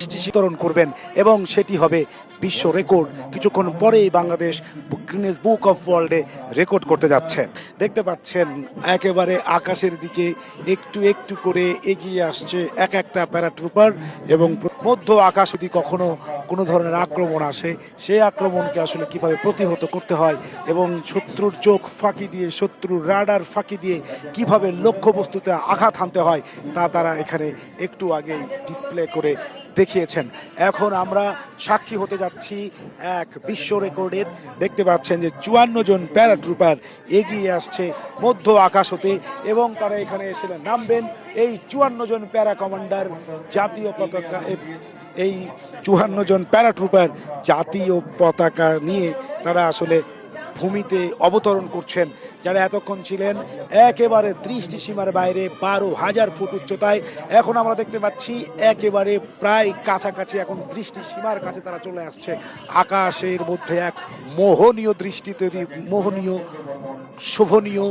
বিতরণ করবেন এবং সেটি হবে বিশ্ব রেকর্ড। কিছুক্ষণ পরেই বাংলাদেশ গ্রিনেস বুক অফ ওয়ার্ল্ডে রেকর্ড করতে যাচ্ছে। দেখতে পাচ্ছেন, একেবারে আকাশের দিকে একটু একটু করে এগিয়ে আসছে এক একটা প্যারাট্রুপার এবং মধ্য আকাশ যদি কখনো কোনো ধরনের আক্রমণ আসে, সেই আক্রমণকে আসলে কীভাবে প্রতিহত করতে হয় এবং শত্রুর চোখ ফাঁকি দিয়ে, শত্রুর রাডার ফাঁকি দিয়ে কীভাবে লক্ষ্যবস্তুতে আঘাত হানতে হয়, তা তারা এখানে একটু আগেই ডিসপ্লে করে দেখিয়েছেন। এখন আমরা সাক্ষী হতে যাচ্ছি এক বিশ্ব রেকর্ডের। দেখতে পাচ্ছেন যে চুয়ান্ন জন প্যারাট্রুপার এগিয়ে আসছে মধ্য আকাশ হতে এবং তারা এখানে এসে নামবেন এই চুয়ান্ন জন প্যারা কমান্ডার জাতীয় পতাকা এই চুয়ান্ন জন প্যারাট্রুপার জাতীয় পতাকা নিয়ে তারা আসলে ভূমিতে অবতরণ করছেন। যারা এতক্ষণ ছিলেন, একেবারে দৃষ্টি সীমার বাইরে, বারো হাজার ফুট উচ্চতায়। এখন আমরা দেখতে পাচ্ছি, একেবারে প্রায় কাছাকাছি এখন দৃষ্টি সীমার কাছে তারা চলে আসছে। আকাশের মধ্যে এক মোহনীয় দৃষ্টি তৈরি, মোহনীয়, শোভনীয়,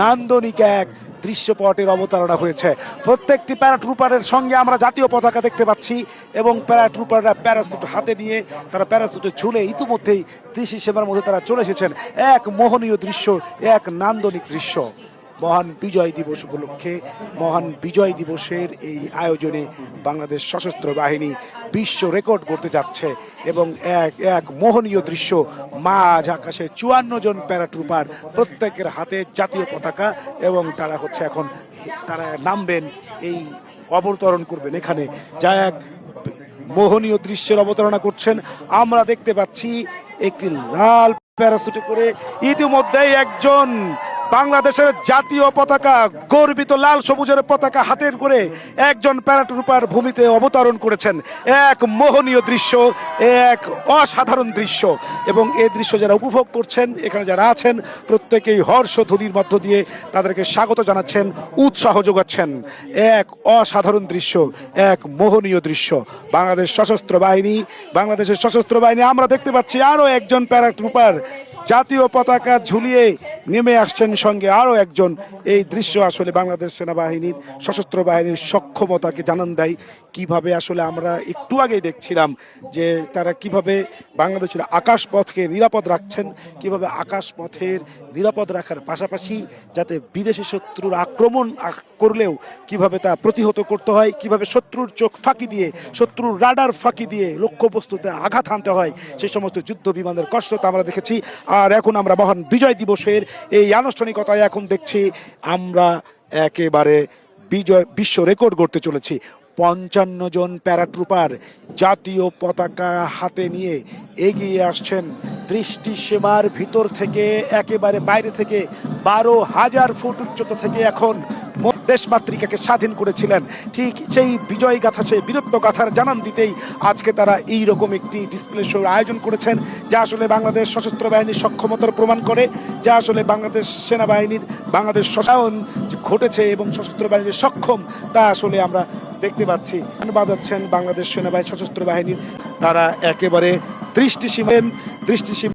নান্দনিক এক দৃশ্যপটের অবতারণা হয়েছে। প্রত্যেকটি প্যারাট্রুপারের সঙ্গে আমরা জাতীয় পতাকা দেখতে পাচ্ছি এবং প্যারাট্রুপাররা প্যারাসুট হাতে নিয়ে, তারা প্যারাসুটে ঝুলে ইতিমধ্যেই কৃষি সেবার মধ্যে তারা চলে এসেছেন। এক মোহনীয় দৃশ্য, এক নান্দনিক দৃশ্য। মহান বিজয় দিবস উপলক্ষে, মহান বিজয় দিবসের এই আয়োজনে বাংলাদেশ সশস্ত্র বাহিনী বিশ্ব রেকর্ড করতে যাচ্ছে এবং এক এক মোহনীয় দৃশ্য, মাঝ আকাশে চুয়ান্ন জন প্যারাট্রুপার প্রত্যেকের হাতে জাতীয় পতাকা এবং তারা হচ্ছে এখন, তারা নামবেন, এই অবতরণ করবেন এখানে। যা এক মোহনীয় দৃশ্যের অবতারণা করছেন। আমরা দেখতে পাচ্ছি একটি লাল প্যারাসুটে করে ইতিমধ্যেই একজন বাংলাদেশের জাতীয় পতাকা, গর্বিত লাল সবুজের পতাকা হাতের করে একজন প্যারাট্রুপার ভূমিতে অবতরণ করেছেন। এক মোহনীয় দৃশ্য, এক অসাধারণ দৃশ্য। এবং এ দৃশ্য যারা উপভোগ করছেন, এখানে যারা আছেন, প্রত্যেকেই হর্ষধ্বনির মধ্য দিয়ে তাদেরকে স্বাগত জানাচ্ছেন, উৎসাহ যোগাচ্ছেন। এক অসাধারণ দৃশ্য, এক মোহনীয় দৃশ্য। বাংলাদেশ সশস্ত্র বাহিনী, বাংলাদেশের সশস্ত্র বাহিনী, আমরা দেখতে পাচ্ছি আরও একজন প্যারাট্রুপার। জাতীয় পতাকা ঝুলিয়ে নেমে আসছেন সঙ্গে আরও একজন। এই দৃশ্য আসলে বাংলাদেশ সেনাবাহিনীর সশস্ত্র বাহিনীর সক্ষমতাকে জানান দেয়। কীভাবে আসলে আমরা একটু আগেই দেখছিলাম যে তারা কীভাবে বাংলাদেশের আকাশপথকে নিরাপদ রাখছেন, কীভাবে আকাশপথের নিরাপদ রাখার পাশাপাশি যাতে বিদেশি শত্রুর আক্রমণ করলেও কীভাবে তা প্রতিহত করতে হয়, কীভাবে শত্রুর চোখ ফাঁকি দিয়ে, শত্রুর রাডার ফাঁকি দিয়ে লক্ষ্যবস্তুতে আঘাত হানতে হয় সেই সমস্ত যুদ্ধ বিমানের কষ্টতা আমরা দেখেছি। আর এখন আমরা মহান বিজয় দিবসের এই আনুষ্ঠানিকতায় এখন দেখছি আমরা একেবারে বিজয়, বিশ্ব রেকর্ড করতে চলেছি। পঞ্চান্ন জন প্যারাট্রুপার জাতীয় পতাকা হাতে নিয়ে এগিয়ে আসছেন। দৃষ্টি সীমার ভিতর থেকে, একেবারে বাইরে থেকে বারো হাজার ফুট উচ্চতা থেকে এখন দেশমাতৃকাকে স্বাধীন করেছিলেন। ঠিক সেই বিজয় গাথা, সেই বীরত্ব গাথার জানান দিতেই আজকে তারা এই রকম একটি ডিসপ্লে শোর আয়োজন করেছেন, যা আসলে বাংলাদেশ সশস্ত্র বাহিনীর সক্ষমতার প্রমাণ করে, যা আসলে বাংলাদেশ সেনাবাহিনীর, বাংলাদেশ যে ঘটেছে এবং সশস্ত্র বাহিনীর সক্ষম, তা আসলে আমরা দেখতে পাচ্ছি। বাজাচ্ছেন বাংলাদেশ সেনাবাহিনী, সশস্ত্র বাহিনীর। তারা একেবারে দৃষ্টিসীমেন দৃষ্টিসীম